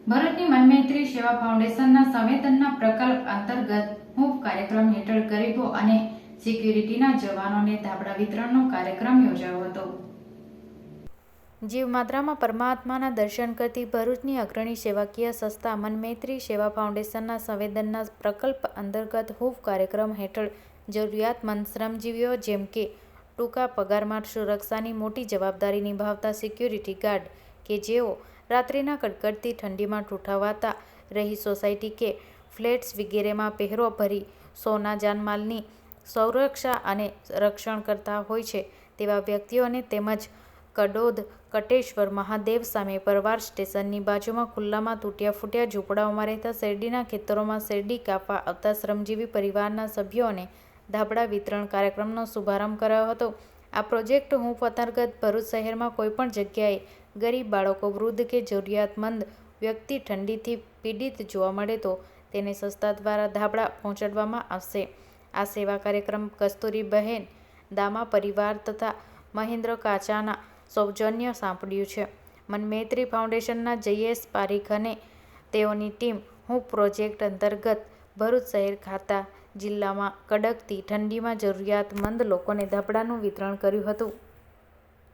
ભરૂચની મનમૈત્રી સેવા ફાઉન્ડેશનના સંવેદનના પ્રકલ્પ અંતર્ગત હૂફ કાર્યક્રમ હેઠળ ગરીબો અને સિક્યુરિટીના જવાનોને ધાબળા વિતરણનો કાર્યક્રમ યોજાયો હતો. જીવમાત્રામાં પરમાત્માના દર્શન કરતી ભરૂચની અગ્રણી સેવાકીય સંસ્થા મનમૈત્રી સેવા ફાઉન્ડેશનના સંવેદનના પ્રકલ્પ અંતર્ગત હૂફ કાર્યક્રમ હેઠળ જરૂરિયાતમંદ શ્રમજીવીઓ જેમ કે ટૂંકા પગારમાં સુરક્ષાની મોટી જવાબદારી નિભાવતા સિક્યુરિટી ગાર્ડ કે જેઓ રાત્રિના કડકડતી ઠંડીમાં ઠૂઠાવાતા રહી સોસાયટી કે ફ્લેટ્સ વગેરેમાં પહેરો ભરી સોના જાનમાલની સંરક્ષા અને રક્ષણ કરતા હોય છે, તેવા વ્યક્તિઓને તેમજ કડોદ કટેશ્વર મહાદેવ સામે પરવાર સ્ટેશનની બાજુમાં ખુલ્લામાં તૂટ્યા ફૂટ્યા ઝૂંપડાઓમાં રહેતા શેરડીના ખેતરોમાં શેરડી કાપવા આવતા શ્રમજીવી પરિવારના સભ્યોને ધાબળા વિતરણ કાર્યક્રમનો શુભારંભ કરાયો હતો. આ પ્રોજેક્ટ હું અંતર્ગત ભરૂચ શહેરમાં કોઈપણ જગ્યાએ ગરીબ બાળકો, વૃદ્ધ કે જરૂરિયાતમંદ વ્યક્તિ ઠંડીથી પીડિત જોવા મળે તો તેને સંસ્થા દ્વારા ધાબળા પહોંચાડવામાં આવશે. આ સેવા કાર્યક્રમ કસ્તુરી બહેન, દામા પરિવાર તથા મહેન્દ્ર કાચાના સૌજન્ય સાંપડ્યું છે. મનમૈત્રી ફાઉન્ડેશનના જયેશ પારીખ અને તેઓની ટીમ હું પ્રોજેક્ટ અંતર્ગત ભરૂચ શહેર ખાતા જિલ્લામાં કડકતી ઠંડીમાં જરૂરિયાતમંદ લોકોને ધાબળાનું વિતરણ કર્યું હતું.